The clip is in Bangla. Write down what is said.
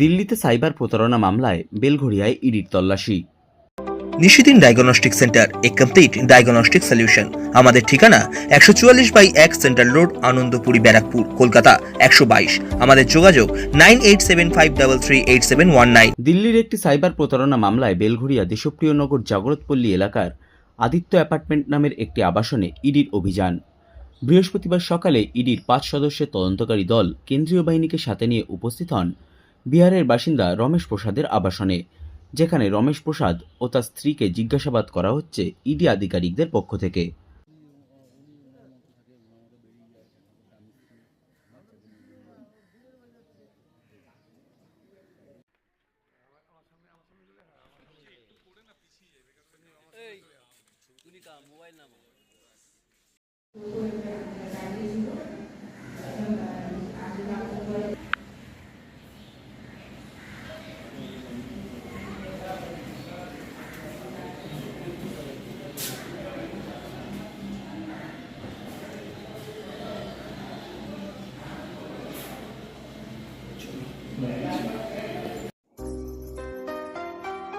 দিল্লিতে সাইবার প্রতারণা মামলায় বেলঘড়িয়ায় ইডির তল্লাশি। নিশিদিন ডায়াগনস্টিক সেন্টার এ কমপ্লিট ডায়াগনস্টিক সলিউশন। আমাদের ঠিকানা একশো চুয়াল্লিশ বাই এক সেন্ট্রাল রোড আনন্দপুরি ব্যারাকপুর কলকাতা একশো বাইশ। আমাদের যোগাযোগ nine eight seven five double three eight seven one nine. দিল্লির একটি সাইবার প্রতারণা মামলায় বেলঘড়িয়া দেশপ্রিয়নগর জাগরতপল্লী এলাকার আদিত্য অ্যাপার্টমেন্ট নামের একটি আবাসনে ইডির অভিযান। বৃহস্পতিবার সকালে ইডির পাঁচ সদস্যের তদন্তকারী দল কেন্দ্রীয় বাহিনীকে সাথে নিয়ে উপস্থিত হন বিহারের বাসিন্দা রমেশ প্রসাদের আবাসনে, যেখানে রমেশ প্রসাদ ও তার স্ত্রীকে জিজ্ঞাসাবাদ করা হচ্ছে ইডি আধিকারিকদের পক্ষ থেকে।